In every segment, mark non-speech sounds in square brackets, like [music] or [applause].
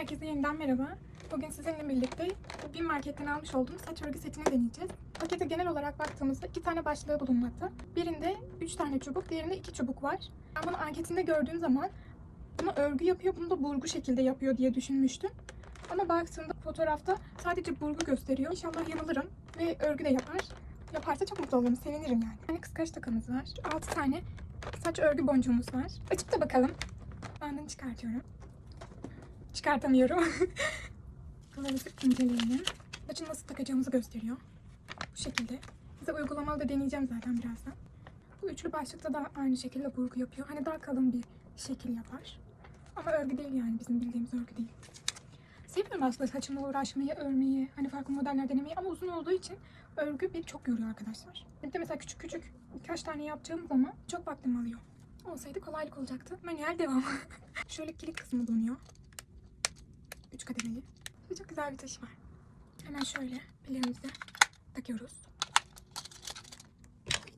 Herkese yeniden merhaba. Bugün sizinle birlikte bir marketten almış olduğum saç örgü setini deneyeceğiz. Pakete genel olarak baktığımızda iki tane başlığı bulunmakta. Birinde üç tane çubuk, diğerinde iki çubuk var. Ben bunu anketinde gördüğüm zaman bunu örgü yapıyor, bunu da burgu şekilde yapıyor diye düşünmüştüm. Ama baktığımda fotoğrafta sadece burgu gösteriyor. İnşallah yanılırım ve örgü de yapar. Yaparsa çok mutlu olurum, sevinirim yani. Bir tane kıskaç takamız var. Altı tane saç örgü boncuğumuz var. Açıp da bakalım. Bandını çıkartıyorum. Çıkartamıyorum. Kılavuzu [laughs] inceleyelim. Saçını nasıl takacağımızı gösteriyor. Bu şekilde. Size uygulamalı da deneyeceğim zaten birazdan. Bu üçlü başlıkta da aynı şekilde burgu yapıyor. Hani daha kalın bir şekil yapar. Ama örgü değil yani bizim bildiğimiz örgü değil. Seviyorum aslında saçımla uğraşmayı, örmeyi, hani farklı modeller denemeyi ama uzun olduğu için örgü bir çok yoruyor arkadaşlar. Bir de mesela küçük küçük birkaç tane yapacağım zaman çok vaktim alıyor. Olsaydı kolaylık olacaktı. Manuel devam. [laughs] Şöyle kilit kısmı donuyor. Üç kademeli. Ve çok güzel bir taşı var. Hemen şöyle pillerimizi takıyoruz.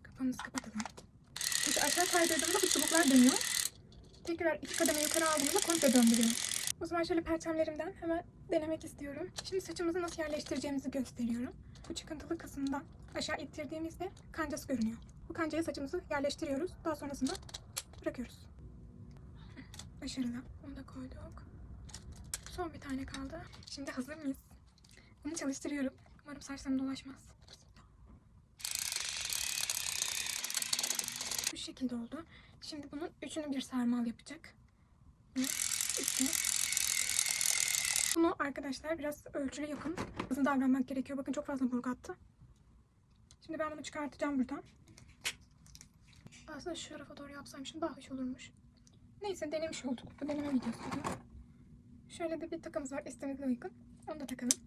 Kapağımızı kapatalım. Peki aşağı kaydırdığımda bu çubuklar dönüyor. Tekrar iki kademe yukarı aldığımda komple döndürüyor. O zaman şöyle perçemlerimden hemen denemek istiyorum. Şimdi saçımızı nasıl yerleştireceğimizi gösteriyorum. Bu çıkıntılı kısımdan aşağı ittirdiğimizde kancası görünüyor. Bu kancaya saçımızı yerleştiriyoruz. Daha sonrasında bırakıyoruz. Başarılı. Onu da koyduk. Son bir tane kaldı. Şimdi hazır mıyız? Bunu çalıştırıyorum. Umarım saçlarım dolaşmaz. Bu şekilde oldu. Şimdi bunun üçünü bir sarmal yapacak. Üçünü. Bunu arkadaşlar biraz ölçülü yapın. Hızlı davranmak gerekiyor. Bakın çok fazla burgu attı. Şimdi ben bunu çıkartacağım buradan. Aslında şu tarafa doğru yapsam şimdi daha hoş olurmuş. Neyse denemiş olduk. Bu deneme videosu. Şöyle de bir takımız var istediğinize uygun. Onu da takalım.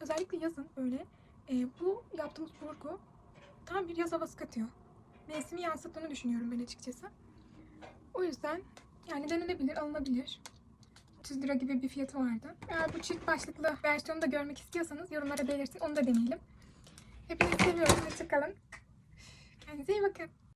Özellikle yazın böyle e, bu yaptığımız burgu tam bir yaz havası katıyor. Mevsimi yansıttığını düşünüyorum ben açıkçası. O yüzden yani denenebilir, alınabilir. 30 lira gibi bir fiyatı vardı. Eğer bu çift başlıklı versiyonu da görmek istiyorsanız yorumlara belirtin. Onu da deneyelim. Hepinizi seviyorum. Hoşçakalın. Kendinize iyi bakın.